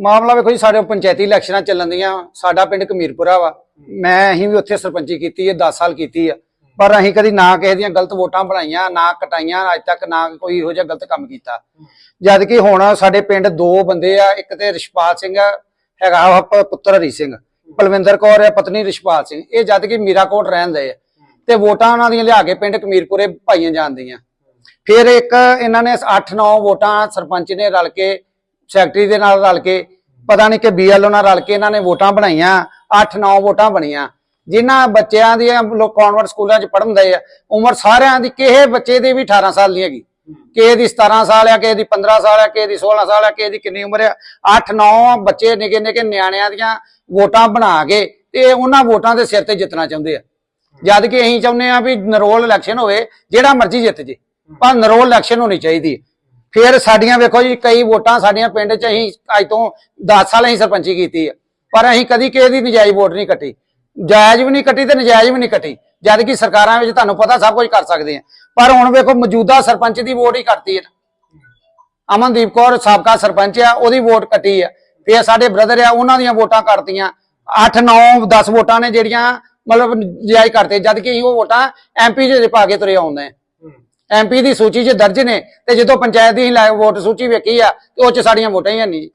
ਮਾਮਲਾ ਵੇਖੋ ਜੀ, ਸਾਡੇ ਪੰਚਾਇਤੀ ਇਲੈਕਸ਼ਨਾਂ ਚੱਲਣ ਦੀਆਂ, ਸਾਡਾ ਪਿੰਡ ਕਮੀਰਪੁਰਾ ਵਾ। ਮੈਂ ਅਸੀਂ ਵੀ ਉੱਥੇ ਸਰਪੰਚੀ ਕੀਤੀ ਹੈ 10 ਸਾਲ ਕੀਤੀ ਆ। ਪਰ ਅਸੀਂ ਕਦੀ ਨਾ ਕਿਸੇ ਦੀਆਂ ਗਲਤ ਵੋਟਾਂ ਬਣਾਈਆਂ, ਨਾ ਕਟਾਈਆਂ, ਅੱਜ ਤੱਕ ਨਾ ਕੋਈ ਇਹੋ ਜਿਹਾ ਗਲਤ ਕੰਮ ਕੀਤਾ। ਜਦ ਕਿ ਹੁਣ ਸਾਡੇ ਪਿੰਡ ਦੋ ਬੰਦੇ ਆ, ਇੱਕ ਤੇ ਰਿਸ਼ਪਾਲ ਸਿੰਘ ਹੈਗਾ ਪੁੱਤਰ ਹਰੀ ਸਿੰਘ। ਪਲਵਿੰਦਰ ਕੌਰ ਹੈ ਪਤਨੀ ਰਿਸ਼ਪਾਲ ਸਿੰਘ। ਇਹ ਜਦ ਕਿ ਮੀਰਾਕੋਟ ਰਹਿੰਦੇ ਆ। ਤੇ ਵੋਟਾਂ ਉਹਨਾਂ ਦੀਆਂ ਲਿਆ ਕੇ ਪਿੰਡ ਕਮੀਰਪੁਰੇ ਪਾਈਆਂ ਜਾਂਦੀਆਂ ਫਿਰ ਇੱਕ ਇਹਨਾਂ ਨੇ 8-9 ਵੋਟਾਂ ਸਰਪੰਚ ਨੇ ਰਲ ਕੇ ਸੈਕਟਰੀ ਦੇ ਨਾਲ ਰਲ ਕੇ, ਪਤਾ ਨਹੀਂ ਕਿ ਬੀਐਲਓ ਨਾਲ ਰਲ ਕੇ ਇਹਨਾਂ ਨੇ ਵੋਟਾਂ ਬਣਾਈਆਂ 8-9 ਵੋਟਾਂ ਬਣੀਆਂ। ਜਿਨ੍ਹਾਂ ਬੱਚਿਆਂ ਦੀਆਂ ਲੋਕ ਕਨਵਰਟ ਸਕੂਲਾਂ 'ਚ ਪੜ੍ਹਨਦੇ ਆ, ਉਮਰ ਸਾਰਿਆਂ ਦੀ ਕਿਸੇ ਬੱਚੇ ਦੀ ਵੀ 18 ਸਾਲ ਨਹੀਂ ਹੈਗੀ। ਕਿਸੇ ਦੀ 17 ਸਾਲ ਆ, ਕਿਸੇ ਦੀ 15 ਸਾਲ ਆ, ਕਿਸੇ ਦੀ 16 ਸਾਲ ਆ, ਕਿਸੇ ਦੀ ਕਿੰਨੀ ਉਮਰ ਆ। 8-9 ਬੱਚੇ ਨਿੱਕੇ ਨਿੱਕੇ ਨਿਆਣਿਆਂ ਦੀਆਂ ਵੋਟਾਂ ਬਣਾ ਕੇ ਤੇ ਉਹਨਾਂ ਵੋਟਾਂ ਦੇ ਸਿਰ ਤੇ ਜਿੱਤਣਾ ਚਾਹੁੰਦੇ ਆ। ਜਦ ਕਿ ਅਸੀਂ ਚਾਹੁੰਦੇ ਆ ਵੀ ਨਰੋਲ ਇਲੈਕਸ਼ਨ ਹੋਵੇ, ਜਿਹੜਾ ਮਰਜ਼ੀ ਜਿੱਤ ਜੇ, ਪਰ ਨਰੋਲ ਇਲੈਕਸ਼ਨ ਹੋਣੀ ਚਾਹੀਦੀ ਹੈ। ਫਿਰ ਸਾਡੀਆਂ ਵੇਖੋ ਜੀ, ਕਈ ਵੋਟਾਂ ਸਾਡੀਆਂ ਪਿੰਡ 'ਚ ਅਸੀਂ ਅੱਜ ਤੋਂ 10 ਸਾਲ ਅਸੀਂ ਸਰਪੰਚੀ ਕੀਤੀ ਹੈ ਪਰ ਅਸੀਂ ਕਦੀ ਕਿਸੇ ਦੀ ਨਜਾਇਜ਼ ਵੋਟ ਨਹੀਂ ਕੱਟੀ। ਜਾਇਜ਼ ਵੀ ਨਹੀਂ ਕੱਟੀ ਤੇ ਨਜਾਇਜ਼ ਵੀ ਨਹੀਂ ਕੱਟੀ। ਜਦ ਕਿ ਸਰਕਾਰਾਂ ਵਿੱਚ ਤੁਹਾਨੂੰ ਪਤਾ ਸਭ ਕੁਝ ਕਰ ਸਕਦੇ ਆ। ਪਰ ਹੁਣ ਵੇਖੋ, ਮੌਜੂਦਾ ਸਰਪੰਚ ਦੀ ਵੋਟ ਹੀ ਕੱਟਤੀ ਹੈ ਅਮਨਦੀਪ ਕੌਰ ਸਾਬਕਾ ਸਰਪੰਚ ਆ, ਉਹਦੀ ਵੋਟ ਕੱਟੀ ਆ। ਫਿਰ ਸਾਡੇ ਬ੍ਰਦਰ ਆ, ਉਹਨਾਂ ਦੀਆਂ ਵੋਟਾਂ ਕੱਟਤੀਆਂ। 8 9 10 ਵੋਟਾਂ ਨੇ ਜਿਹੜੀਆਂ ਮਤਲਬ ਜਾਇਜ਼ ਕਰਤੇ। ਜਦ ਕਿ ਅਸੀਂ ਉਹ ਵੋਟਾਂ ਐਮਪੀ ਦੇ ਪਾ ਕੇ ਤੁਰੇ ਆਉਂਦੇ ਆ। ਐਮਪੀ ਦੀ ਸੂਚੀ 'ਚ ਦਰਜ ਨੇ ਤੇ ਜਦੋਂ ਪੰਚਾਇਤ ਦੀ ਵੋਟ ਸੂਚੀ ਵੇਖੀ ਆ ਤੇ ਉਹ 'ਚ ਸਾਡੀਆਂ ਵੋਟਾਂ ਹੀ ਨਹੀਂ।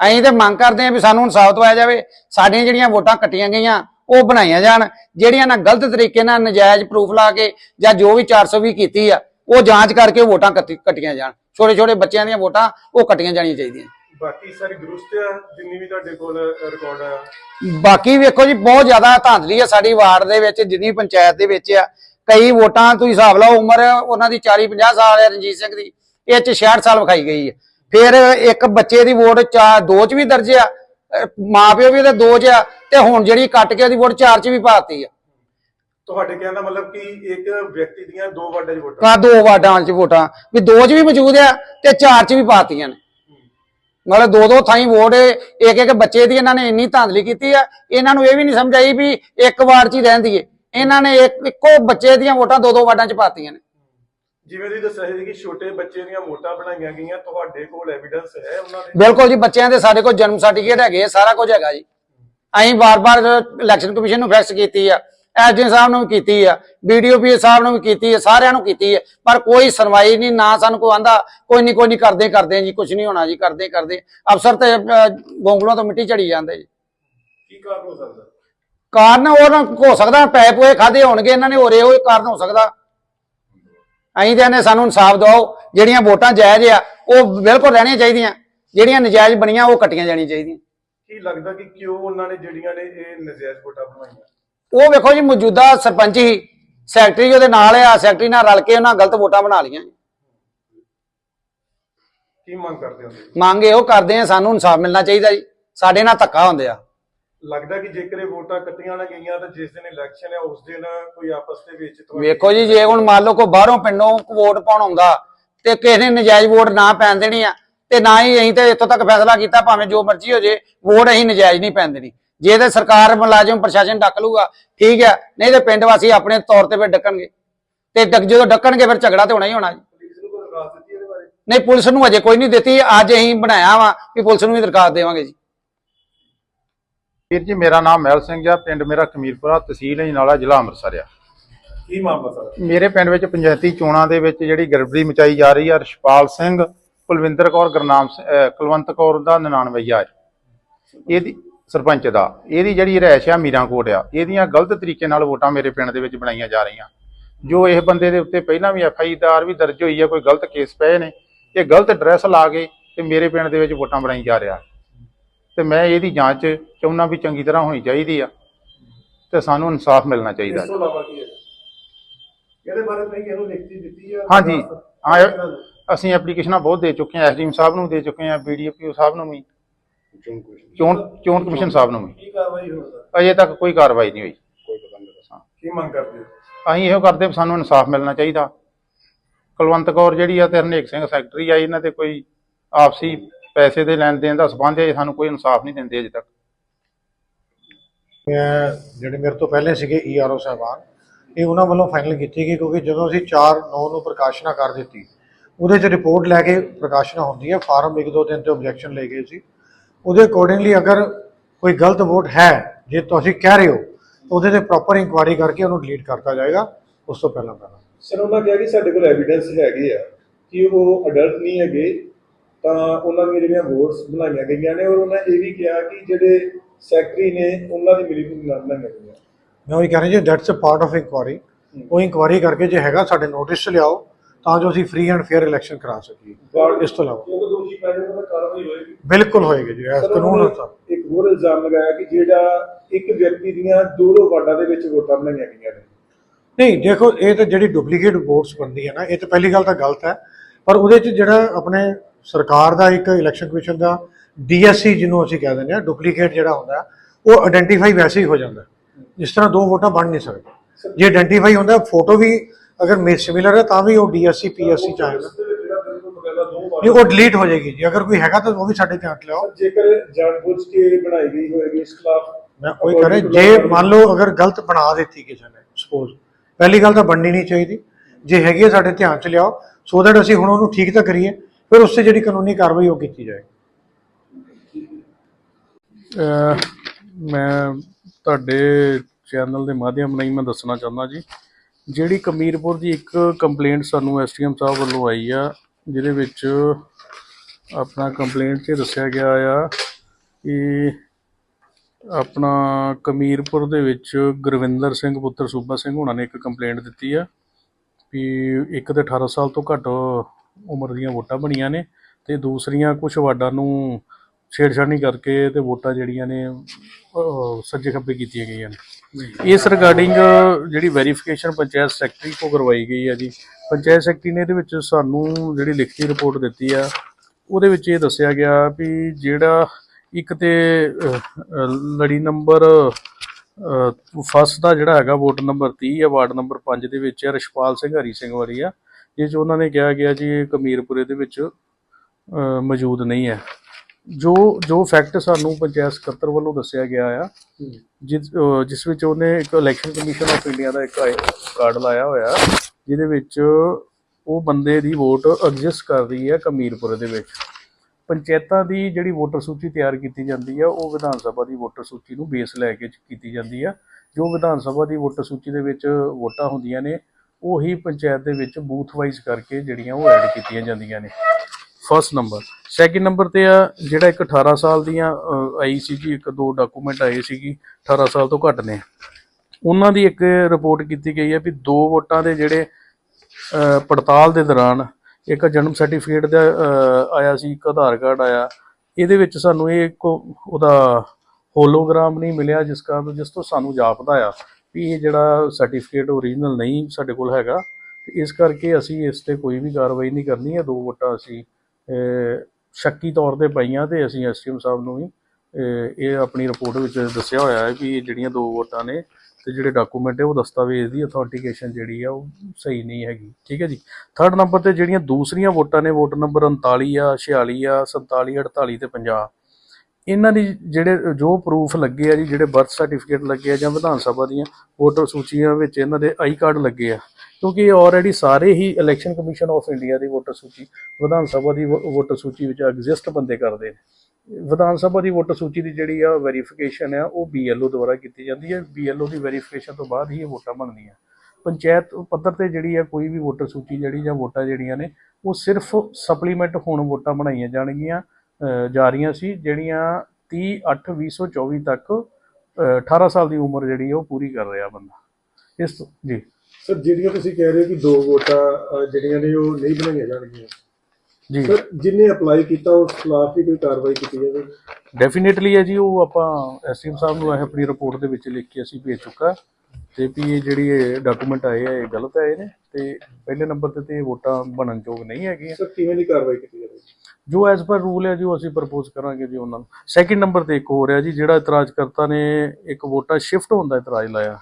ਅਸੀਂ ਤੇ ਮੰਗ ਕਰਦੇ ਆ ਵੀ ਸਾਨੂੰ ਇਨਸਾਫ ਦਵਾਇਆ ਜਾਵੇ ਸਾਡੀਆਂ ਜਿਹੜੀਆਂ ਵੋਟਾਂ ਕੱਟੀਆਂ ਗਈਆਂ ਉਹ ਬਣਾਈਆਂ ਜਾਣ ਜਿਹੜੀਆਂ ਨਾ ਗਲਤ ਤਰੀਕੇ ਨਾਲ ਨਜਾਇਜ਼ ਪ੍ਰੂਫ ਲਾ ਕੇ ਜਾਂ ਜੋ ਵੀ 420 ਕੀਤੀ ਆ ਉਹ ਜਾਂਚ ਕਰਕੇ ਵੋਟਾਂ ਕੱਟੀ- ਕੱਟੀਆਂ ਜਾਣ। ਛੋਟੇ ਛੋਟੇ ਬੱਚਿਆਂ ਦੀਆਂ ਵੋਟਾਂ ਉਹ ਕੱਟੀਆਂ ਜਾਣੀਆਂ ਚਾਹੀਦੀਆਂ। ਬਾਕੀ ਸਾਰੀ ਦਰੁਸਤ ਆ ਜਿੰਨੀ ਵੀ ਤੁਹਾਡੇ ਕੋਲ ਰਿਕਾਰਡ ਆ? ਬਾਕੀ ਵੇਖੋ ਜੀ ਬਹੁਤ ਜ਼ਿਆਦਾ ਧਾਂਦਲੀ ਆ ਸਾਡੀ ਵਾਰਡ ਦੇ ਵਿੱਚ ਜਿੰਨੀ ਪੰਚਾਇਤ ਦੇ ਵਿੱਚ ਆ ਕਈ ਵੋਟਾਂ ਤੁਸੀਂ ਹਿਸਾਬ ਲਾਓ ਉਮਰ ਉਹਨਾਂ ਦੀ 40 50 ਸਾਲ ਹੈ ਰਣਜੀਤ ਸਿੰਘ ਦੀ ਇਹ ਚ 66 ਸਾਲ ਵਿਖਾਈ ਗਈ ਹੈ। ਫਿਰ ਇੱਕ ਬੱਚੇ ਦੀ ਵੋਟ ਚਾ ਦੋ ਚ ਵੀ ਦਰਜ ਆ ਮਾਪਿਓ ਵੀ ਉਹਦੇ ਦੋ ਚ ਆ ਤੇ ਹੁਣ ਜਿਹੜੀ ਕੱਟ ਕੇ ਉਹਦੀ ਵੋਟ ਚਾਰ ਚ ਵੀ ਪਾਤੀ ਆ। ਤੁਹਾਡੇ ਕਹਿਣ ਦਾ ਮਤਲਬ ਕਿ ਇੱਕ ਵਿਅਕਤੀ ਦੀਆਂ ਦੋ ਵਾਰਡਾਂ 'ਚ ਵੋਟਾਂ? ਕਾ ਦੋ ਵਾਰਡਾਂ ਚ ਵੋਟਾਂ ਵੀ ਦੋ ਚ ਵੀ ਮੌਜੂਦ ਆ ਤੇ ਚਾਰ ਚ ਵੀ ਪਾਤੀਆਂ ਨੇ। ਮਤਲਬ ਦੋ ਦੋ ਥਾਈਂ ਵੋਟ ਇੱਕ ਇੱਕ ਬੱਚੇ ਦੀ ਇਹਨਾਂ ਨੇ ਇੰਨੀ ਧਾਂਦਲੀ ਕੀਤੀ ਆ ਇਹਨਾਂ ਨੂੰ ਇਹ ਵੀ ਨਹੀਂ ਸਮਝ ਆਈ ਵੀ ਇੱਕ ਵਾਰਡ ਚ ਹੀ ਰਹਿੰਦੀ ਏ। ਇਹਨਾਂ ਨੇ ਇੱਕ ਇੱਕੋ ਬੱਚੇ ਦੀਆਂ ਵੋਟਾਂ ਦੋ ਦੋ ਵਾਰਡਾਂ ਚ ਪਾਤੀਆਂ ਨੇ। ਜਿਵੇਂ ਤੁਸੀਂ ਦੱਸਿਆ ਸੀ ਕਿ ਛੋਟੇ ਬੱਚੇ ਦੀਆਂ ਵੋਟਾਂ ਬਣਾਈਆਂ ਗਈਆਂ ਤੁਹਾਡੇ ਕੋਲ ਐਵੀਡੈਂਸ ਹੈ ਉਹਨਾਂ ਦੇ? ਬਿਲਕੁਲ ਜੀ ਬੱਚਿਆਂ ਦੇ ਸਾਡੇ ਕੋਲ ਜਨਮ ਸਰਟੀਫਿਕੇਟ ਹੈਗੇ ਆ, ਸਾਰਾ ਕੁਝ ਹੈਗਾ ਜੀ। ਅਸੀਂ ਵਾਰ-ਵਾਰ ਇਲੈਕਸ਼ਨ ਕਮਿਸ਼ਨ ਨੂੰ ਫੈਕਸ ਕੀਤੀ ਆ ਐਸਡੀ ਸਾਹਿਬ ਨੂੰ ਵੀ ਕੀਤੀ ਆ ਬੀਡੀਓਪੀ ਸਾਹਿਬ ਨੂੰ ਵੀ ਕੀਤੀ ਆ ਸਾਰਿਆਂ ਨੂੰ ਕੀਤੀ ਆ ਪਰ ਕੋਈ ਸੁਣਵਾਈ ਨਹੀਂ ਨਾ ਸਾਨੂੰ ਕੋਈ ਆਂਦਾ ਕੋਈ ਨਹੀਂ ਕੋਈ ਨਹੀਂ ਕਰਦੇ ਕਰਦੇ ਜੀ ਕੁਝ ਨਹੀਂ ਹੋਣਾ ਜੀ ਕਰਦੇ ਕਰਦੇ ਅਫਸਰ ਤੇ ਅਹ, ਗੋਂਗਲੋਂ ਤੋਂ ਮਿੱਟੀ ਝੜੀ ਜਾਂਦੇ ਜੀ। ਕੀ ਕਾਰਨ ਹੋ ਸਕਦਾ? ਕਾਰਨ ਉਹਨਾਂ ਹੋ ਸਕਦਾ ਪੈ ਪੋਏ ਖਾਦੇ ਹੋਣਗੇ ਇਹਨਾਂ ਨੇ ਹੋਰੇ ਹੋਏ ਕਾਰਨ ਹੋ ਸਕਦਾ। ਅਸੀਂ ਤੇ ਨੇ ਸਾਨੂੰ ਇਨਸਾਫ ਦਿਵਾਓ ਜਿਹੜੀਆਂ ਵੋਟਾਂ ਜਾਇਜ਼ ਆ ਉਹ ਬਿਲਕੁਲ ਰਹਿਣੀਆਂ ਚਾਹੀਦੀਆਂ। ਜਿਹੜੀਆਂ ਨਜਾਇਜ਼ ਬਣੀਆਂ ਉਹ ਕੱਟੀਆਂ ਜਾਣੀਆਂ ਚਾਹੀਦੀਆਂ। ਕੀ ਲੱਗਦਾ ਕਿ ਕਿਉਂ ਉਹਨਾਂ ਨੇ ਜਿਹੜੀਆਂ ਨੇ ਇਹ ਨਜਾਇਜ਼ ਵੋਟਾਂ ਬਣਾਈਆਂ ਉਹ ਵੇਖੋ ਜੀ ਮੌਜੂਦਾ ਸਰਪੰਚ ਹੀ ਸੈਕਟਰੀ ਉਹਦੇ ਨਾਲ ਆ ਸੈਕਟਰੀ ਨਾਲ ਰਲ ਕੇ ਉਹਨਾਂ ਗਲਤ ਵੋਟਾਂ ਬਣਾ ਲਈਆਂ। ਕੀ ਮੰਗ ਕਰਦੇ ਹੋ ਮੰਗ ਇਹੋ ਕਰਦੇ ਆ ਸਾਨੂੰ ਇਨਸਾਫ ਮਿਲਣਾ ਚਾਹੀਦਾ ਜੀ। ਸਾਡੇ ਨਾਲ ਧੱਕਾ ਹੁੰਦੇ ਆ। ਲੱਗਦਾ ਕਿ ਜੇਕਰ ਇਹ ਵੋਟਾਂ ਕੱਟੀਆਂ ਨਾ ਗਈਆਂ ਤਾਂ ਜਿਸ ਦਿਨ ਇਲੈਕਸ਼ਨ ਹੈ ਉਸ ਦਿਨ ਕੋਈ ਆਪਸ ਦੇ ਵਿੱਚ ਤੁਹਾਡੀ- ਵੇਖੋ ਜੀ ਜੇ ਹੁਣ ਮੰਨ ਲਓ ਕੋ ਬਾਹਰੋਂ ਪਿੰਡੋਂ ਵੋਟ ਪਾਉਣ ਆਉਂਦਾ ਤੇ ਕਿਸੇ ਨੇ ਨਜਾਇਜ਼ ਵੋਟ ਨਾ ਪੈਣ ਦੇਣੀ ਆ ਤੇ ਨਾ ਹੀ ਅਸੀਂ ਤੇ ਇੱਥੋਂ ਤੱਕ ਫੈਸਲਾ ਕੀਤਾ ਭਾਵੇਂ ਜੋ ਮਰਜ਼ੀ ਹੋ ਜੇ ਵੋਟ ਅਸੀਂ ਨਜਾਇਜ਼ ਨਹੀਂ ਪੈਣ ਦੇਣੀ। ਜੇ ਤੇ ਸਰਕਾਰ ਮੁਲਾਜ਼ਮ ਪ੍ਰਸ਼ਾਸਨ ਡੱਕ ਲੂਗਾ ਠੀਕ ਆ ਨਹੀਂ ਤੇ ਪਿੰਡ ਵਾਸੀ ਆਪਣੇ ਤੌਰ ਤੇ ਫਿਰ ਡੱਕਣਗੇ। ਤੇ ਡੱਕ- ਜਦੋਂ ਡੱਕਣਗੇ ਫਿਰ ਝਗੜਾ ਤੇ ਹੋਣਾ ਹੀ ਹੋਣਾ ਜੀ। ਪੁਲਿਸ ਨੂੰ ਕੋਈ ਦਰਖਾਸਤ ਦਿੱਤੀ ਇਹਦੇ ਬਾਰੇ? ਨਹੀਂ ਪੁਲਿਸ ਨੂੰ ਅਜੇ ਕੋਈ ਨਹੀਂ ਦਿੱਤੀ ਅੱਜ ਅਸੀਂ ਬਣਾਇਆ ਵਾ ਵੀ ਪੁਲਿਸ ਨੂੰ ਵੀ ਦਰਖਾਸਤ ਦੇਵਾਂਗੇ ਜੀ। ਵੀਰ ਜੀ ਮੇਰਾ ਨਾਮ ਮਹਿਲ ਸਿੰਘ ਆ ਪਿੰਡ ਮੇਰਾ ਕਮੀਰਪੁਰਾ ਤਹਿਸੀਲ ਅਜਨਾਲਾ ਜ਼ਿਲ੍ਹਾ ਅੰਮ੍ਰਿਤਸਰ ਆ। ਕੀ ਮਾਮਲਾ ਮੇਰੇ ਪਿੰਡ ਵਿੱਚ ਪੰਚਾਇਤੀ ਚੋਣਾਂ ਦੇ ਵਿੱਚ ਜਿਹੜੀ ਗੜਬੜੀ ਮਚਾਈ ਜਾ ਰਹੀ ਆ ਰਸ਼ਪਾਲ ਸਿੰਘ ਕੁਲਵਿੰਦਰ ਕੌਰ ਗਰਨਾਮ ਕੁਲਵੰਤ ਕੌਰ ਦਾ 99 ਆ। ਇਹਦੀ ਸਰਪੰਚ ਦਾ। ਇਹਦੀ ਜਿਹੜੀ ਰਹਿਸ਼ ਆ ਮੀਰਾਂਕੋਟ ਆ। ਇਹਦੀਆਂ ਗਲਤ ਤਰੀਕੇ ਨਾਲ ਵੋਟਾਂ ਮੇਰੇ ਪਿੰਡ ਦੇ ਵਿੱਚ ਬਣਾਈਆਂ ਜਾ ਰਹੀਆਂ। ਜੋ ਇਹ ਬੰਦੇ ਦੇ ਉੱਤੇ ਪਹਿਲਾਂ ਵੀ ਐਫ ਆਈ ਆਰ ਵੀ ਦਰਜ ਹੋਈ ਆ ਕੋਈ ਗਲਤ ਕੇਸ ਪਏ ਨੇ ਇਹ ਗਲਤ ਡਰੈਸ ਲਾ ਕੇ ਤੇ ਮੇਰੇ ਪਿੰਡ ਦੇ ਵਿੱਚ ਵੋਟਾਂ ਬਣਾਈ ਜਾ ਰਿਹਾ। ਤੇ ਮੈਂ ਇਹਦੀ ਜਾਂਚ ਚਾਹੁੰਦਾ ਵੀ ਚੰਗੀ ਤਰ੍ਹਾਂ ਹੋਣੀ ਚਾਹੀਦੀ ਆ ਤੇ ਸਾਨੂੰ ਇਨਸਾਫ ਮਿਲਣਾ ਚਾਹੀਦਾ ਇਸ ਤੋਂ ਇਲਾਵਾ ਕੀ ਹੈ? ਇਹਦੇ ਬਾਰੇ ਤੁਸੀਂ ਇਹਨੂੰ ਲਿਖਤੀ ਦਿੱਤੀ ਆ? ਹਾਂਜੀ। ਹਾਂ ਇਹ- ਅਸੀਂ ਐਪਲੀਕੇਸ਼ਨਾਂ ਬਹੁਤ ਦੇ ਚੁੱਕੇ ਹਾਂ ਐਸਡੀਐਮ ਸਾਹਿਬ ਨੂੰ ਦੇ ਚੁੱਕੇ ਹਾਂ ਬੀਡੀਪੀਓ ਸਾਹਿਬ ਨੂੰ ਵੀ। ਚੋਣ ਚੋਣ ਕਮਿਸ਼ਨ ਸਾਹਿਬ ਨੂੰ ਵੀ। ਕੀ ਕਾਰਵਾਈ ਹੋ ਸਕਦੀ? ਅਜੇ ਤੱਕ ਕੋਈ ਕਾਰਵਾਈ ਨਹੀਂ ਹੋਈ। ਕੀ ਮੰਗ ਕਰਦੇ ਹੋ? ਅਸੀਂ ਇਹੋ ਕਰਦੇ ਵੀ ਸਾਨੂੰ ਇਨਸਾਫ ਮਿਲਣਾ ਚਾਹੀਦਾ। ਕੁਲਵੰਤ ਕੌਰ ਜਿਹੜੀ ਆ ਤੇ ਹਰਨੇਕ ਸਿੰਘ ਸੈਕਟਰੀ ਆ ਇਹਨਾਂ ਤੇ ਕੋਈ ਆਪਸੀ ਪੈਸੇ ਦੇ ਲੈਣ ਦੇਣ ਦਾ ਸਬੰਧ ਹੈ ਸਾਨੂੰ ਕੋਈ ਇਨਸਾਫ ਨਹੀਂ ਦਿੰਦੇ ਅਜੇ ਤੱਕ। ਜਿਹੜੇ ਮੇਰੇ ਤੋਂ ਪਹਿਲੇ ਸੀਗੇ ਈਆਰਓ ਸਾਹਿਬਾਨ ਇਹ ਉਹਨਾਂ ਵੱਲੋਂ ਫਾਈਨਲ ਕੀਤੀ ਗਈ ਕਿਉਂਕਿ ਜਦੋਂ ਅਸੀਂ 4 9 ਨੂੰ ਪ੍ਰਕਾਸ਼ਨਾ ਕਰ ਦਿੱਤੀ ਉਹਦੇ 'ਚ ਰਿਪੋਰਟ ਲੈ ਕੇ ਪ੍ਰਕਾਸ਼ਨਾ ਹੁੰਦੀ ਹੈ ਫਾਰਮ 1 2 3 ਤੇ ਆਬਜੈਕਸ਼ਨ ਲੈ ਗਏ ਸੀ। ਉਹਦੇ ਅਕੋਰਡਿੰਗਲੀ ਅਗਰ ਕੋਈ ਗਲਤ ਵੋਟ ਹੈ ਜੇ ਤੁਸੀਂ ਕਹਿ ਰਹੇ ਹੋ ਤਾਂ ਉਹਦੇ ਤੇ ਪ੍ਰੋਪਰ ਇਨਕੁਆਇਰੀ ਕਰਕੇ ਉਹਨੂੰ ਡਿਲੀਟ ਕਰਤਾ ਜਾਏਗਾ ਉਸ ਤੋਂ ਪਹਿਲਾਂ ਪਹਿਲਾਂ। ਸਰ ਉਹਨਾਂ ਕਿਹਾ ਕਿ ਸਾਡੇ ਕੋਲ ਐਵੀਡੈਂਸ ਹੈਗੇ ਆ ਕਿ ਉਹ ਅਡਲਟ ਨਹੀਂ ਹੈਗੇ ਤਾਂ ਉਹਨਾਂ ਦੀਆਂ ਜਿਹੜੀਆਂ ਵੋਟਸ ਬਣਾਈਆਂ ਗਈਆਂ ਨੇ ਔਰ ਉਹਨਾਂ ਇਹ ਵੀ ਕਿਹਾ ਕਿ ਜਿਹੜੇ ਸੈਕਟਰੀ ਨੇ ਉਹਨਾਂ ਦੀ ਮਿਲੀ ਭੁਗਤ ਨਾਲ ਬਣਾਈਆਂ ਗਈਆਂ ਮੈਂ ਉਹੀ ਕਹਿ ਰਿਹਾ ਜੀ that's a part of inquiry ਉਹ ਇਨਕੁਆਇਰੀ ਕਰਕੇ ਜੇ ਹੈਗਾ ਸਾਡੇ ਨੋਟਿਸ 'ਚ ਲਿਆਓ ਤਾਂ ਜੋ ਅਸੀਂ ਫ੍ਰੀ ਐਂਡ ਫੇਅਰ ਇਲੈਕਸ਼ਨ ਕਰਾ ਸਕੀਏ। ਇਸ ਤੋਂ ਇਲਾਵਾ। ਜਦੋਂ ਦੋਸ਼ੀ ਪਾਏ ਜਾਣ ਤਾਂ ਕਾਰਵਾਈ ਹੋਏਗੀ। ਬਿਲਕੁਲ ਹੋਏਗੀ ਜੀ ਸਰ, ਕਾਨੂੰਨ ਉਹਨਾਂ ਅਨੁਸਾਰ ਇੱਕ ਹੋਰ ਇਲਜ਼ਾਮ ਲਗਾਇਆ ਕਿ ਜਿਹੜਾ ਇੱਕ ਵਿਅਕਤੀ ਦੀਆਂ ਦੋ ਦੋ ਵਾਰਡਾਂ ਦੇ ਵਿੱਚ ਵੋਟਾਂ ਬਣਾਈਆਂ ਗਈਆਂ ਨੇ। ਨਹੀਂ ਦੇਖੋ ਇਹ ਤਾਂ ਜਿਹੜੀ ਡੁਪਲੀਕੇਟ ਵੋਟਸ ਬਣਦੀ ਹੈ ਨਾ ਇਹ ਤਾਂ ਪਹਿਲੀ ਗੱਲ ਤਾਂ ਗਲਤ ਹੈ। ਪਰ ਉਹਦੇ 'ਚ ਜਿਹੜਾ ਆਪਣੇ ਸਰਕਾਰ ਦਾ ਇੱਕ ਇਲੈਕਸ਼ਨ ਕਮਿਸ਼ਨ ਦਾ ਡੀਐਸਸੀ ਜਿਹਨੂੰ ਅਸੀਂ ਕਹਿ ਦਿੰਦੇ ਆ ਡੁਪਲੀਕੇਟ ਜਿਹੜਾ ਹੁੰਦਾ ਉਹ ਆਇਡੈਂਟੀਫਾਈ ਵੈਸੇ ਹੀ ਹੋ ਜਾਂਦਾ। ਜਿਸ ਤਰ੍ਹਾਂ ਦੋ ਵੋਟਾਂ ਬਣ ਨਹੀਂ ਸਕਦੀਆਂ। ਜੇ ਆਇਡੈਂਟੀਫਾਈ ਹੁੰਦਾ ਫੋਟੋ ਵੀ ਅਗਰ ਸਿਮਿਲਰ ਹੈ ਤਾਂ ਵੀ ਉਹ ਡੀਐਸਸੀ ਪੀਐਸਸੀ ਬਗੈਰਾ ਦੋ ਨਹੀਂ ਉਹ ਡਿਲੀਟ ਹੋ ਜਾਏਗੀ ਜੀ। ਅਗਰ ਕੋਈ ਹੈਗਾ ਤਾਂ ਉਹ ਵੀ ਸਾਡੇ ਧਿਆਨ 'ਚ ਲਿਆਓ। ਜੇਕਰ ਜਾਣਬੁੱਝ ਕੇ ਬਣਾਈ ਗਈ ਹੋਏਗੀ ਇਸ ਖਿਲਾਫ ਮੈਂ ਉਹੀ ਕਹ ਰਿਹਾ ਜੇ ਮੰਨ ਲਓ ਅਗਰ ਗਲਤ ਬਣਾ ਦਿੱਤੀ ਕਿਸੇ ਨੇ ਸਪੋਜ਼ ਪਹਿਲੀ ਗੱਲ ਤਾਂ ਬਣਨੀ ਨਹੀਂ ਚਾਹੀਦੀ। ਜੇ ਹੈਗੀ ਹੈ ਸਾਡੇ ਧਿਆਨ 'ਚ ਲਿਆਓ। ਸੋ ਦੈਟ ਅਸੀਂ ਹੁਣ ਉਹਨੂੰ ਠੀਕ ਤਾਂ ਕਰੀਏ। ਫਿਰ ਉਸ ਤੇ ਜਿਹੜੀ ਕਾਨੂੰਨੀ ਕਾਰਵਾਈ ਉਹ ਕੀਤੀ ਜਾਏ ਮੈਂ ਤੁਹਾਡੇ ਚੈਨਲ ਦੇ ਮਾਧਿਅਮ ਰਾਹੀਂ ਮੈਂ ਦੱਸਣਾ ਚਾਹੁੰਦਾ ਜੀ। ਜਿਹੜੀ ਕਮੀਰਪੁਰ ਦੀ ਇੱਕ ਕੰਪਲੇਂਟ ਸਾਨੂੰ ਐਸਟੀਐਮ ਸਾਹਿਬ ਵੱਲੋਂ ਆਈ ਆ, ਜਿਹਦੇ ਵਿੱਚ ਆਪਣਾ ਕੰਪਲੇਂਟ 'ਚ ਦੱਸਿਆ ਗਿਆ ਆ ਕਿ ਆਪਣਾ ਕਮੀਰਪੁਰ ਦੇ ਵਿੱਚ ਗੁਰਵਿੰਦਰ ਸਿੰਘ ਪੁੱਤਰ ਸੂਬਾ ਸਿੰਘ ਹੋਣਾ ਨੇ ਇੱਕ ਕੰਪਲੇਂਟ ਦਿੱਤੀ ਆ ਵੀ ਇੱਕ ਤੇ 18 ਸਾਲ ਤੋਂ ਘੱਟ ਉਮਰ ਦੀਆਂ ਵੋਟਾਂ ਬਣੀਆਂ ਨੇ ਤੇ ਦੂਸਰੀਆਂ ਕੁਝ ਵਾਰਡਾਂ ਨੂੰ ਛੇੜਛਾੜੀ ਕਰਕੇ ਤੇ ਵੋਟਾਂ ਜਿਹੜੀਆਂ ਨੇ ਅਹ, ਸੱਜੇ ਖੱਬੇ ਕੀਤੀਆਂ ਗਈਆਂ ਨੇ। ਇਸ ਰਿਗਾਰਡਿੰਗ ਜਿਹੜੀ ਵੈਰੀਫਿਕੇਸ਼ਨ ਪੰਚਾਇਤ ਸੈਕਟਰੀ ਕੋ ਕਰਵਾਈ ਗਈ ਹੈ ਜੀ। ਪੰਚਾਇਤ ਸੈਕਟਰੀ ਨੇ ਇਹਦੇ ਵਿੱਚ ਸਾਨੂੰ ਜਿਹੜੀ ਲਿਖਤੀ ਰਿਪੋਰਟ ਦਿੱਤੀ ਆ ਉਹਦੇ ਵਿੱਚ ਇਹ ਦੱਸਿਆ ਗਿਆ ਵੀ ਜਿਹੜਾ ਇੱਕ ਤੇ ਅਹ, ਅਹ, ਲੜੀ ਨੰਬਰ ਫਸਟ ਦਾ ਜਿਹੜਾ ਹੈਗਾ ਵੋਟ ਨੰਬਰ 30 ਆ ਵਾਰਡ ਨੰਬਰ 5 ਦੇ ਵਿੱਚ ਰਿਸ਼ਪਾਲ ਸਿੰਘ ਹਰੀ ਸਿੰਘ ਵਾਲੀ ਆ। ਜਿਸ ਉਹਨਾਂ ਨੇ ਕਿਹਾ ਗਿਆ ਜੀ ਇਹ ਕਮੀਰਪੁਰੇ ਦੇ ਵਿੱਚ ਮੌਜੂਦ ਨਹੀਂ ਹੈ। ਜੋ ਜੋ ਫੈਕਟ ਸਾਨੂੰ ਪੰਚਾਇਤ ਸਕੱਤਰ ਵੱਲੋਂ ਦੱਸਿਆ ਗਿਆ ਆ ਜਿਸ ਵਿੱਚ ਉਹਨੇ ਇੱਕ ਇਲੈਕਸ਼ਨ ਕਮਿਸ਼ਨ ਆਫ ਇੰਡੀਆ ਦਾ ਇੱਕ ਕਾਰਡ ਲਾਇਆ ਹੋਇਆ ਜਿਹਦੇ ਵਿੱਚ ਉਹ ਬੰਦੇ ਦੀ ਵੋਟ ਐਗਜ਼ਿਸਟ ਕਰ ਰਹੀ ਹੈ ਕਮੀਰਪੁਰੇ ਦੇ ਵਿੱਚ। ਪੰਚਾਇਤਾਂ ਦੀ ਜਿਹੜੀ ਵੋਟਰ ਸੂਚੀ ਤਿਆਰ ਕੀਤੀ ਜਾਂਦੀ ਆ ਉਹ ਵਿਧਾਨ ਸਭਾ ਦੀ ਵੋਟਰ ਸੂਚੀ ਨੂੰ ਬੇਸ ਲੈ ਕੇ ਕੀਤੀ ਜਾਂਦੀ ਆ। ਜੋ ਵਿਧਾਨ ਸਭਾ ਦੀ ਵੋਟਰ ਸੂਚੀ ਦੇ ਵਿੱਚ ਵੋਟਾਂ ਹੁੰਦੀਆਂ ਨੇ ਉਹੀ ਪੰਚਾਇਤ ਦੇ ਵਿੱਚ ਬੂਥ ਵਾਈਜ਼ ਕਰਕੇ ਜਿਹੜੀਆਂ ਉਹ ਐਡ ਕੀਤੀਆਂ ਜਾਂਦੀਆਂ ਨੇ। ਫਸਟ ਨੰਬਰ ਸੈਕਿੰਡ ਨੰਬਰ ਤੇ ਆ, ਜਿਹੜਾ ਇੱਕ 18 ਸਾਲ ਦੀਆਂ ਆਈ ਸੀ ਜੀ ਇੱਕ ਦੋ ਡਾਕੂਮੈਂਟ ਆਏ ਸੀਗੀ 18 ਸਾਲ ਤੋਂ ਘੱਟ ਨੇ। ਉਹਨਾਂ ਦੀ ਇੱਕ ਰਿਪੋਰਟ ਕੀਤੀ ਗਈ ਹੈ ਵੀ ਦੋ ਵੋਟਾਂ ਦੇ ਜਿਹੜੇ ਪੜਤਾਲ ਦੇ ਦੌਰਾਨ ਇੱਕ ਜਨਮ ਸਰਟੀਫਿਕੇਟ ਦਾ ਆਇਆ ਸੀ, ਇੱਕ ਆਧਾਰ ਕਾਰਡ ਆਇਆ। ਇਹਦੇ ਵਿੱਚ ਸਾਨੂੰ ਇਹ ਇੱਕ ਉਹਦਾ ਹੋਲੋਗ੍ਰਾਮ ਨਹੀਂ ਮਿਲਿਆ, ਜਿਸ ਕਾਰਨ ਜਿਸ ਤੋਂ ਸਾਨੂੰ ਜਾਪਦਾ ਆ। ਵੀ ਇਹ ਜਿਹੜਾ ਸਰਟੀਫਿਕੇਟ ਓਰੀਜਨਲ ਨਹੀਂ ਸਾਡੇ ਕੋਲ ਹੈਗਾ, ਤੇ ਇਸ ਕਰਕੇ ਅਸੀਂ ਇਸ ਤੇ ਕੋਈ ਵੀ ਕਾਰਵਾਈ ਨਹੀਂ ਕਰਨੀ ਹੈ ਦੋ ਵੋਟਾਂ ਅਸੀਂ ਸ਼ੱਕੀ ਤੌਰ ਤੇ ਪਾਈਆਂ ਤੇ ਅਸੀਂ ਐਸਟੀਐਮ ਸਾਹਿਬ ਨੂੰ ਵੀ ਇਹ ਆਪਣੀ ਰਿਪੋਰਟ ਵਿੱਚ ਦੱਸਿਆ ਹੋਇਆ ਹੈ ਵੀ ਇਹ ਜਿਹੜੀਆਂ ਦੋ ਵੋਟਾਂ ਨੇ ਤੇ ਜਿਹੜੇ ਡਾਕੂਮੈਂਟ ਹੈ ਉਹ ਦਸਤਾਵੇਜ਼ ਦੀ ਅਥੈਂਟੀਕੇਸ਼ਨ ਜਿਹੜੀ ਆ ਉਹ ਸਹੀ ਨਹੀਂ ਹੈਗੀ। ਠੀਕ ਹੈ ਜੀ? ਥਰਡ ਨੰਬਰ ਤੇ ਜਿਹੜੀਆਂ ਦੂਸਰੀਆਂ ਵੋਟਾਂ ਨੇ ਵੋਟ ਨੰਬਰ 39 ਆ 46 ਆ 47 48 ਤੇ 50 ਇਹਨਾਂ ਦੀ ਜਿਹੜੇ, ਜੋ ਪ੍ਰੂਫ ਲੱਗੇ ਆ ਜੀ, ਜਿਹੜੇ ਬਰਥ ਸਰਟੀਫਿਕੇਟ ਲੱਗੇ ਆ ਜਾਂ ਵਿਧਾਨ ਸਭਾ ਦੀਆਂ ਵੋਟਰ ਸੂਚੀਆਂ ਵਿੱਚ ਇਹਨਾਂ ਦੇ ਆਈ ਕਾਰਡ ਲੱਗੇ ਆ, ਕਿਉਂਕਿ ਇਹ ਆਲਰੇਡੀ ਸਾਰੇ ਹੀ ਇਲੈਕਸ਼ਨ ਕਮਿਸ਼ਨ ਆਫ ਇੰਡੀਆ ਦੀ ਵੋਟਰ ਸੂਚੀ, ਵਿਧਾਨ ਸਭਾ ਦੀ ਵੋ- ਵੋਟਰ ਸੂਚੀ ਵਿੱਚ ਐਗਜ਼ਿਸਟ ਬੰਦੇ ਕਰਦੇ ਨੇ। ਵਿਧਾਨ ਸਭਾ ਦੀ ਵੋਟਰ ਸੂਚੀ ਦੀ ਜਿਹੜੀ ਆ ਵੈਰੀਫਿਕੇਸ਼ਨ ਆ, ਉਹ ਬੀਐਲਓ ਦੁਆਰਾ ਕੀਤੀ ਜਾਂਦੀ ਹੈ ਬੀਐਲਓ ਦੀ ਵੈਰੀਫਿਕੇਸ਼ਨ ਤੋਂ ਬਾਅਦ ਹੀ ਇਹ ਵੋਟਾਂ ਬਣਦੀਆਂ। ਪੰਚਾਇਤ ਪੱਧਰ ਤੇ ਜਿਹੜੀ ਆ ਕੋਈ ਵੀ ਵੋਟਰ ਸੂਚੀ ਜਿਹੜੀ ਜਾਂ ਵੋਟਾਂ ਜਿਹੜੀਆਂ ਨੇ, ਉਹ ਸਿਰਫ ਸਪਲੀਮੈਂਟ ਹੋਣ ਵੋਟਾਂ ਬਣਾਈਆਂ ਜਾਣਗੀਆਂ। ਜਾ ਰਹੀਆਂ ਸੀ ਜਿਹੜੀਆਂ 30 8 2024 ਤੱਕ ਅਹ 18 ਸਾਲ ਦੀ ਉਮਰ ਜਿਹੜੀ ਉਹ ਪੂਰੀ ਕਰ ਰਿਹਾ ਬੰਦਾ। ਇਸ ਜੀ। ਸਰ ਜਿਹੜੀਆਂ ਤੁਸੀਂ ਕਹਿ ਰਹੇ ਹੋ ਕਿ ਦੋ ਵੋਟਾਂ ਜਿਹੜੀਆਂ ਨੇ ਉਹ ਨਹੀਂ ਬਣਾਈਆਂ ਜਾਣਗੀਆਂ। ਜੀ। ਸਰ ਜਿਨੇ ਅਪਲਾਈ ਕੀਤਾ ਉਸ ਖਿਲਾਫ ਵੀ ਕੋਈ ਕਾਰਵਾਈ ਕੀਤੀ ਜਾਵੇਗੀ ਡੈਫੀਨੇਟਲੀ ਹੈ ਜੀ ਉਹ ਆਪਾਂ ਐਸਟੀਐਮ ਸਾਹਿਬ ਨੂੰ ਇਹ ਆਪਣੀ ਰਿਪੋਰਟ ਦੇ ਵਿੱਚ ਲਿਖ ਕੇ ਅਸੀਂ ਭੇਜ ਚੁੱਕਾ। ਤੇ ਵੀ ਇਹ ਜਿਹੜੀ ਇਹ ਡਾਕੂਮੈਂਟ ਆਏ ਆ ਇਹ ਗਲਤ ਆਏ ਨੇ। ਤੇ ਪਹਿਲੇ ਨੰਬਰ ਤੇ ਤੇ ਵੋਟਾਂ ਬਣਨ ਯੋਗ ਨਹੀਂ ਹੈਗੀਆਂ। ਸਰ ਕਿਵੇਂ ਦੀ ਕਾਰਵਾਈ ਕੀਤੀ ਜਾਵੇਗੀ ਜੋ ਐਜ਼ ਪਰ ਰੂਲ ਹੈ ਜੋ ਅਸੀਂ ਪ੍ਰਪੋਜ਼ ਕਰਾਂਗੇ ਜੀ ਉਹਨਾਂ ਨੂੰ। ਸੈਕਿੰਡ ਨੰਬਰ ਤੇ ਇੱਕ ਹੋ ਰਿਹਾ ਜੀ ਜਿਹੜਾ ਇਤਰਾਜ਼ਕਰਤਾ ਨੇ ਇੱਕ ਵੋਟਾਂ ਸ਼ਿਫਟ ਹੋਣ ਦਾ ਇਤਰਾਜ਼ ਲਾਇਆ।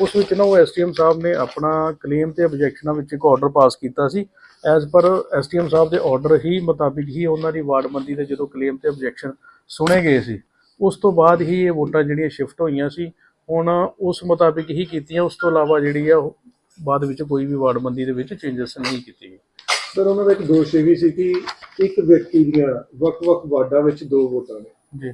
ਉਸ ਵਿੱਚ ਨਾ ਉਹ ਐਸਟੀਐਮ ਸਾਹਿਬ ਨੇ ਆਪਣਾ ਕਲੇਮ ਤੇ ਆਬਜੈਕਸ਼ਨਾਂ ਵਿੱਚ ਇੱਕ ਆਰਡਰ ਪਾਸ ਕੀਤਾ ਸੀ। ਐਜ਼ ਪਰ ਐਸਟੀਐਮ ਸਾਹਿਬ ਦੇ ਆਰਡਰ ਹੀ ਮੁਤਾਬਿਕ ਹੀ ਉਹਨਾਂ ਦੀ ਵਾਰਡਬੰਦੀ ਦੇ ਜਦੋਂ ਕਲੇਮ ਤੇ ਆਬਜੈਕਸ਼ਨ ਸੁਣੇ ਗਏ ਸੀ ਉਸ ਤੋਂ ਬਾਅਦ ਹੀ ਇਹ ਵੋਟਾਂ ਜਿਹੜੀਆਂ ਸ਼ਿਫਟ ਹੋਈਆਂ ਸੀ ਹੁਣ ਉਸ ਮੁਤਾਬਿਕ ਹੀ ਕੀਤੀਆਂ। ਉਸ ਤੋਂ ਇਲਾਵਾ ਜਿਹੜੀ ਆ ਉਹ ਬਾਅਦ ਵਿੱਚ ਕੋਈ ਵੀ ਵਾਰਡਬੰਦੀ ਦੇ ਵਿੱਚ ਚੇਂਜਸ ਨਹੀਂ ਕੀਤੀ ਗਈ ਸਰ ਉਹਨਾਂ ਦਾ ਇੱਕ ਦੋਸ਼ ਇਹ ਵੀ ਸੀ ਕਿ ਇੱਕ ਵਿਅਕਤੀ ਦੀਆਂ ਵੱਖ-ਵੱਖ ਵਾਰਡਾਂ ਵਿੱਚ ਦੋ ਵੋਟਾਂ ਨੇ। ਜੀ।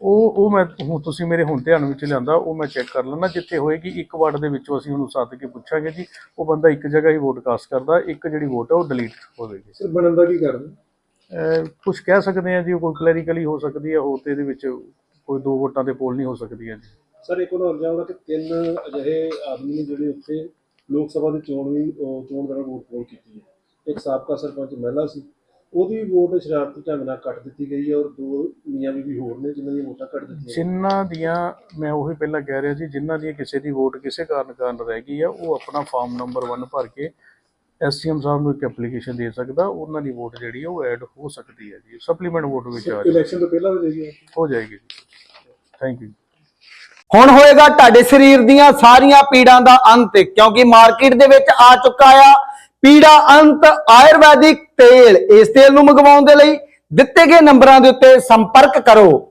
ਉਹ ਉਹ ਮੈਂ ਹੁਣ ਤੁਸੀਂ ਮੇਰੇ ਹੁਣ ਧਿਆਨ ਵਿੱਚ ਲਿਆਂਦਾ ਉਹ ਮੈਂ ਚੈੱਕ ਕਰ ਲੈਣਾ ਜਿੱਥੇ ਹੋਏਗੀ ਇੱਕ ਵਾਰਡ ਦੇ ਵਿੱਚੋਂ ਅਸੀਂ ਉਹਨੂੰ ਸੱਦ ਕੇ ਪੁੱਛਾਂਗੇ ਜੀ ਉਹ ਬੰਦਾ ਇੱਕ ਜਗ੍ਹਾ ਹੀ ਵੋਟ ਕਾਸਟ ਕਰਦਾ ਇੱਕ ਜਿਹੜੀ ਵੋਟ ਹੈ ਉਹ ਡਿਲੀਟ ਹੋਵੇਗੀ ਸਰ ਬਣਨ ਦਾ ਕੀ ਕਾਰਨ ਕੁਝ ਕਹਿ ਸਕਦੇ ਆ ਜੀ ਉਹ ਕੋਈ ਕਲੈਰੀਕਲੀ ਹੋ ਸਕਦੀ ਹੈ ਹੋਰ ਤੇ ਇਹਦੇ ਵਿੱਚ ਕੋਈ ਦੋ ਵੋਟਾਂ ਦੇ ਪੋਲ ਨਹੀਂ ਹੋ ਸਕਦੀ ਹੈ ਜੀ। ਸਰ ਇੱਕ ਉਹਨਾਂ ਜਾਊਗਾ ਕਿ ਤਿੰਨ ਅਜਿਹੇ ਆਦਮੀ ਨੇ ਜਿਹੜੇ ਉੱਥੇ ਲੋਕ ਸਭਾ ਦੀ ਚੋਣ ਵੀ ਚੋਣ ਦੌਰਾਨ ਵੋਟ ਪੋਲ ਕੀਤੀ ਹੈ। ਇੱਕ ਸਾਬਕਾ ਸਰਪੰਚ ਮਹਿਲਾ ਸੀ ਉਹਦੀ ਵੀ ਵੋਟ ਸ਼ਰਾਰਤੀ ਢੰਗ ਨਾਲ ਕੱਟ ਦਿੱਤੀ ਗਈ ਹੈ ਔਰ ਦੋ ਮੀਆਂ ਬੀਬੀ ਹੋਰ ਨੇ ਜਿਨ੍ਹਾਂ ਦੀਆਂ ਵੋਟਾਂ ਕੱਟ ਦਿੱਤੀਆਂ ਜਿਨ੍ਹਾਂ ਦੀਆਂ ਮੈਂ ਉਹੀ ਪਹਿਲਾਂ ਕਹਿ ਰਿਹਾ ਸੀ ਜਿਨ੍ਹਾਂ ਦੀ ਕਿਸੇ ਦੀ ਵੋਟ ਕਿਸੇ ਕਾਰਨ ਕਾਰਨ ਰਹਿ ਗਈ ਆ ਉਹ ਆਪਣਾ ਫਾਰਮ ਨੰਬਰ 1 ਭਰ ਕੇ ਐਸਸੀਐਮ ਸਾਹਿਬ ਨੂੰ ਇੱਕ ਐਪਲੀਕੇਸ਼ਨ ਦੇ ਸਕਦਾ ਉਹਨਾਂ ਦੀ ਵੋਟ ਜਿਹੜੀ ਉਹ ਐਡ ਹੋ ਸਕਦੀ ਹੈ ਜੀ ਸਪਲੀਮੈਂਟ ਵੋਟ ਵਿੱਚ ਆ ਇਲੈਕਸ਼ਨ ਤੋਂ ਪਹਿਲਾਂ ਹੋ ਜਾਏਗੀ ਹੋ ਜਾਏਗੀ ਜੀ। ਥੈਂਕ ਯੂ ਹੁਣ ਹੋਏਗਾ ਤੁਹਾਡੇ ਸਰੀਰ ਦੀਆਂ ਸਾਰੀਆਂ ਪੀੜਾਂ ਦਾ ਅੰਤ ਕਿਉਂਕਿ ਮਾਰਕੀਟ ਦੇ ਵਿੱਚ ਆ ਚੁੱਕਾ ਆ। ਪੀੜਾ ਅੰਤ ਆਯੁਰਵੈਦਿਕ ਤੇਲ ਇਸ ਤੇਲ ਨੂੰ ਮੰਗਵਾਉਣ ਦੇ ਲਈ ਦਿੱਤੇ ਗਏ ਨੰਬਰਾਂ ਦੇ ਉੱਤੇ ਸੰਪਰਕ ਕਰੋ।